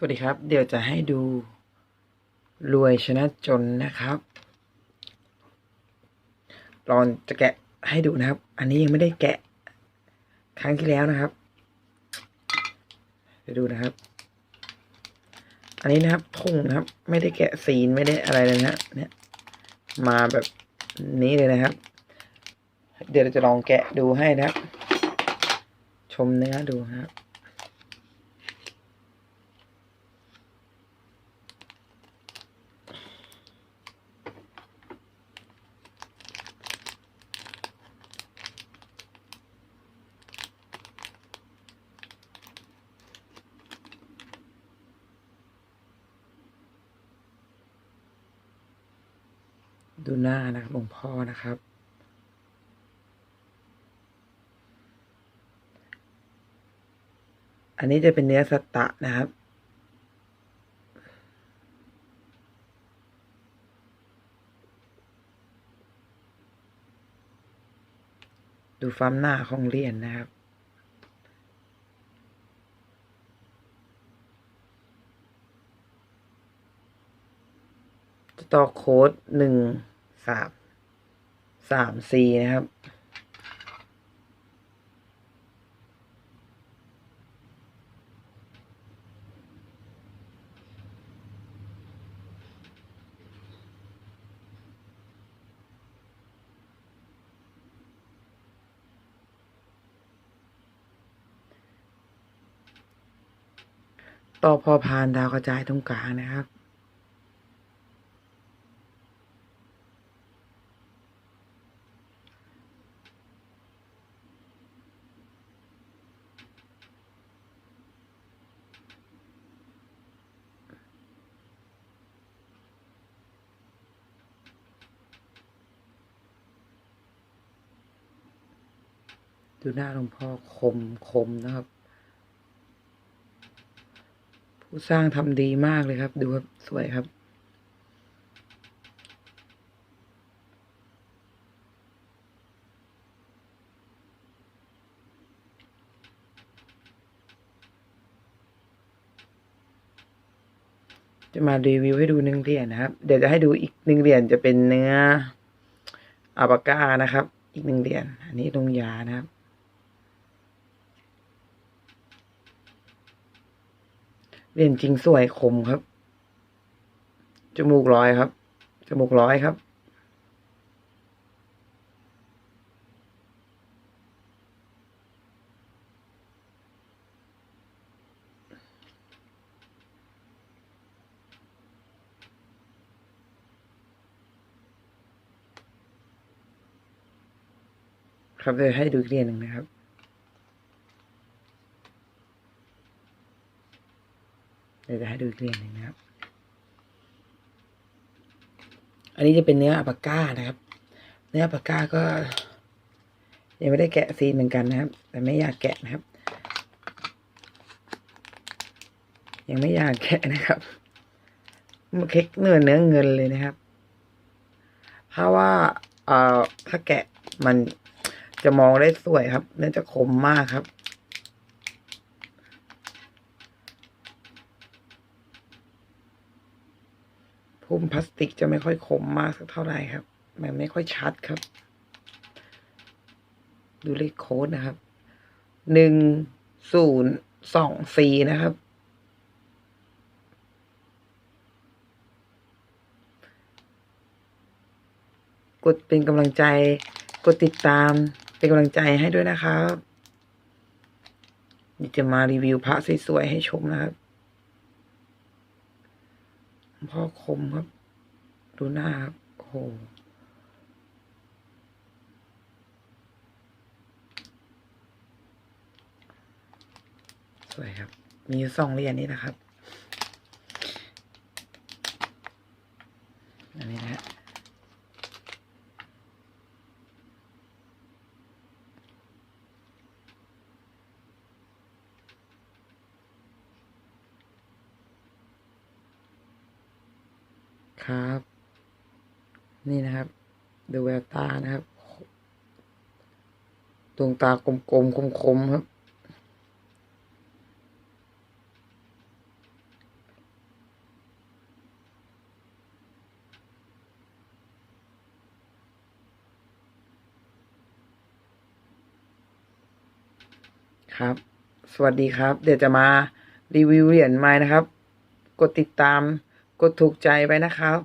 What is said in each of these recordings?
สวัสดีครับ เดี๋ยวจะให้ดูรวยชนะจนนะครับลองจะแกะให้ดูนะครับ อันนี้ยังไม่ได้แกะครั้งที่แล้วนะครับไปดูนะครับ อันนี้นะครับทุ่งนะครับ ไม่ได้แกะซีนไม่ได้อะไรเลยนะเนี่ย มาแบบนี้เลยนะครับ เดี๋ยวเราจะลองแกะดูให้นะครับ ชมเนื้อดูนะครับ ดูหน้านะครับหลวงพ่อนะครับ อันนี้จะเป็นเนื้อสตะนะครับ ดูฟาร์มหน้าของเหรียญนะครับสต็อโค้ดหนึ่ง สามสามสี่นะครับ ต่อพอพานดาวกระจายตรงกลางนะครับ ดูหน้าหลวงพ่อคมคมนะครับ ผู้สร้างทำดีมากเลยครับ ดูครับ สวยครับ จะมารีวิวให้ดูหนึ่งเหรียญนะครับ เดี๋ยวจะให้ดูอีกหนึ่งเหรียญจะเป็นเนื้ออาบาก้านะครับ อีกหนึ่งเหรียญอันนี้ลงยานะครับ เหรียญจริงสวยคมครับ จมูกร้อยครับ จมูกร้อยครับ ครับเดี๋ยวให้ดูอีกเรียญหนึ่งนะครับ เดี๋ยวจะให้ดูอีกเรียญหนึ่งนะครับ อันนี้จะเป็นเนื้ออัปาก้านะครับ เนื้ออัปาก้าก็ยังไม่ได้แกะซีนเหมือนกันนะครับ แต่ไม่อยากแกะนะครับ ยังไม่อยากแกะนะครับมันเค้กเนื้อเนื้อเงินเลยนะครับ เพราะว่าเอ่อถ้าแกะมันจะมองได้สวยครับ เนื้อจะคมมากครับ พุ่มพลาสติกจะไม่ค่อยคมมากสักเท่าไหร่ครับ มันไม่ค่อยชัดครับ ดูเลขโค้ดนะครับ หนึ่งศูนย์สองสี่นะครับ กดเป็นกำลังใจ กดติดตาม เป็นกำลังใจให้ด้วยนะครับเดี๋ยวจะมารีวิวพระสวยๆให้ชมนะครับ พ่อคมครับ ดูหน้าครับโอ้โหสวยครับ มีสองเหรียญนี้นะครับ นะครับ นี่นะครับดูแววตานะครับดวงตากลมๆคมๆครับ ครับ สวัสดีครับ เดี๋ยวจะมารีวิวเหรียญไม้นะครับ กดติดตาม กดถูกใจไว้นะครับ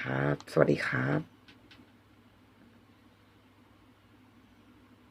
ครับ สวัสดีครับ